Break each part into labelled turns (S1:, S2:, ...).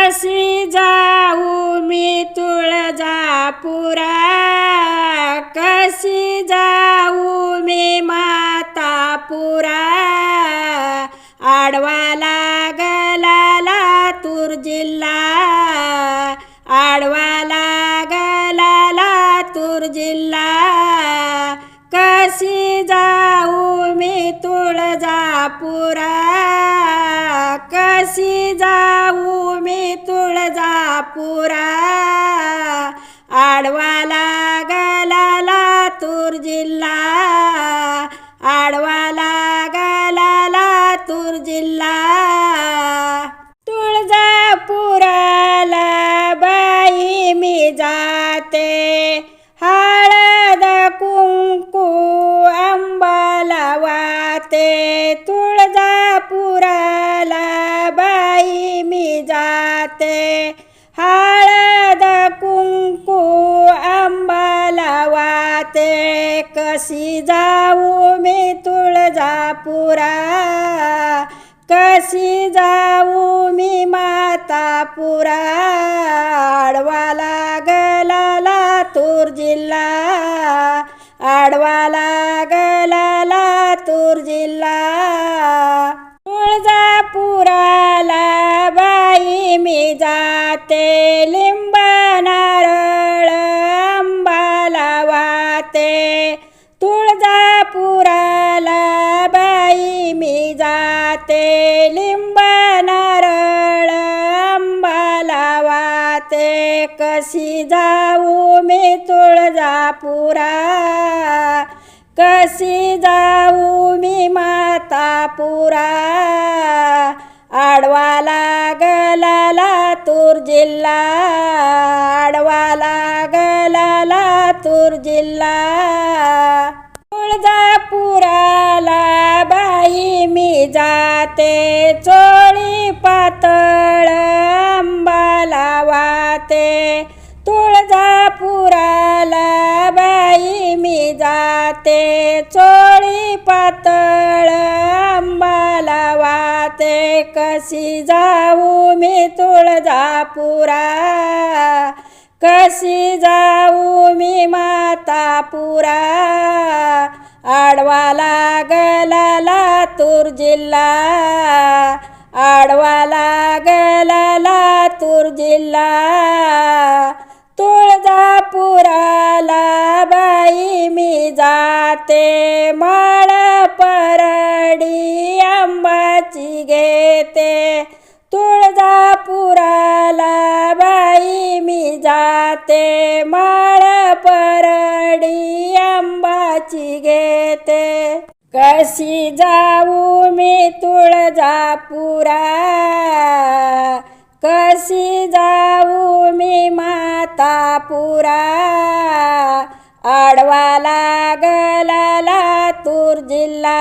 S1: कशी जाऊ मी तुळजापुरा. कशी जाऊ मी मातापुरा. आडवा लागला लातूर जिल्हा. आडवा लागला लातूर जिल्हा. तुळजापुरा कशी जाऊ मी तुळजापुरा? आडवा लागला लातूर जिल्हा. जाते. हळद कुंकू अंबाला वाते कशी जाऊ मी तुळजापुरा? कशी जाऊ मी मातापुरा? आडवा लागला लातूर जिल्हा. आडवा लागला लातूर जिल्हा. जाते. तुळजापुराला बाई मी जाते. लिंब नारळ अंबाला वाते कशी जाऊ मी तुळजापुरा? कशी जाऊ मी मातापुरा? आडवा लागला लातूर जिल्हा. लातूर जिल्हा. तुळजापुराला बाई मी जाते. चोळी पातळ अंबाला वाते तुळजापुराला बाई मी जाते. चोळी पातळ अंबाला वाते कशी जाऊ मी तुळजापुरा? कशी जाऊ मी मातापुरा आडवा लागला लातूर जिल्हा. आडवा लागला लातूर जिल्हा. तुळजापुराला बाई मी जाते. माळ परडी आंबाची घेते. तुळजापुराला जाते माळ परडी आंबाची घेते. कशी जाऊ मी तुळजापुरा? कशी जाऊ मी मातापुरा? आडवा लागला लातूर जिल्हा.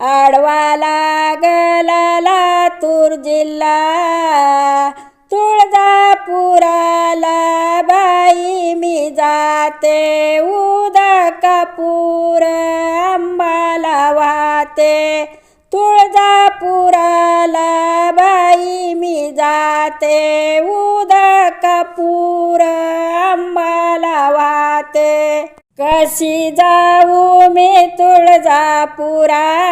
S1: आडवा लागला लातूर जिल्हा. तुळजापुराला बाई मी जाते उदा कपूर आंबाला वाहते. तुळजापुराला बाई मी जाते उदा कपूर आंबाला वाहते. कशी जाऊ मी तुळजापुरा?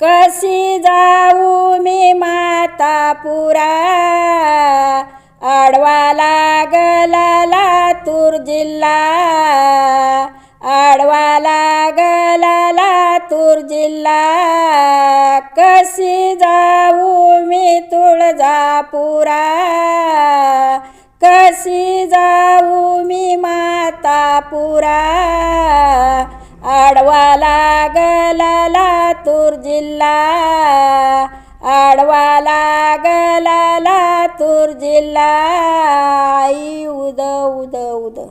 S1: कशी जाऊ मी मातापुरा? आडवा लागला लातूर जिल्हा. आडवा लागला लातूर जिल्हा. कशी जाऊ मी तुळजापुरा? कशी जाऊ मी मातापुरा? आडवा लागला लातूर जिल्हा. आडवा लागला लातूर जिल्हा. आई उद उद उद.